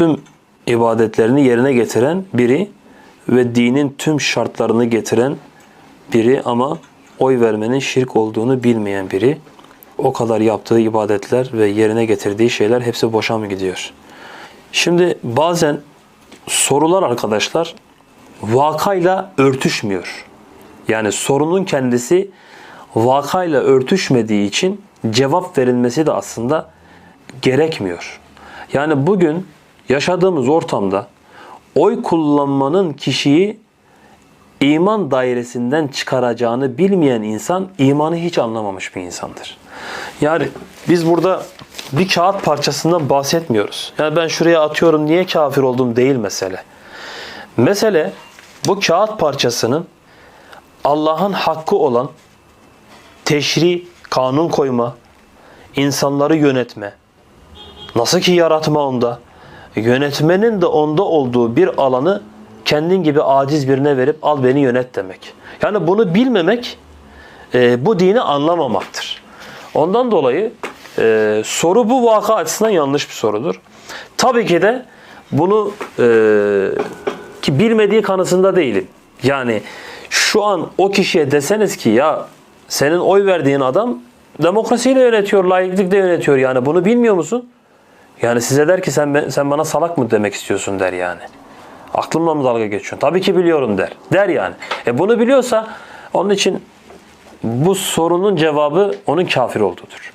tüm ibadetlerini yerine getiren biri ve dinin tüm şartlarını getiren biri ama oy vermenin şirk olduğunu bilmeyen biri. O kadar yaptığı ibadetler ve yerine getirdiği şeyler hepsi boşa mı gidiyor? Şimdi bazen sorular arkadaşlar vakayla örtüşmüyor. Yani sorunun kendisi vakayla örtüşmediği için cevap verilmesi de aslında gerekmiyor. Yani bugün yaşadığımız ortamda oy kullanmanın kişiyi iman dairesinden çıkaracağını bilmeyen insan imanı hiç anlamamış bir insandır. Yani biz burada bir kağıt parçasından bahsetmiyoruz. Yani ben şuraya atıyorum niye kafir oldum değil mesele. Mesele bu kağıt parçasının Allah'ın hakkı olan teşri, kanun koyma, insanları yönetme. Nasıl ki yaratma onda, yönetmenin de onda olduğu bir alanı kendin gibi aciz birine verip al beni yönet demek. Yani bunu bilmemek e, bu dini anlamamaktır. Ondan dolayı e, soru bu vaka açısından yanlış bir sorudur. Tabii ki de bunu e, ki bilmediği kanısında değilim. Yani şu an o kişiye deseniz ki ya senin oy verdiğin adam demokrasiyle yönetiyor, laiklikle yönetiyor yani bunu bilmiyor musun? Yani size der ki sen sen bana salak mı demek istiyorsun der yani. Aklımla mı dalga geçiyorsun? Tabii ki biliyorum der. Der yani. E bunu biliyorsa onun için bu sorunun cevabı onun kafir olduğudur.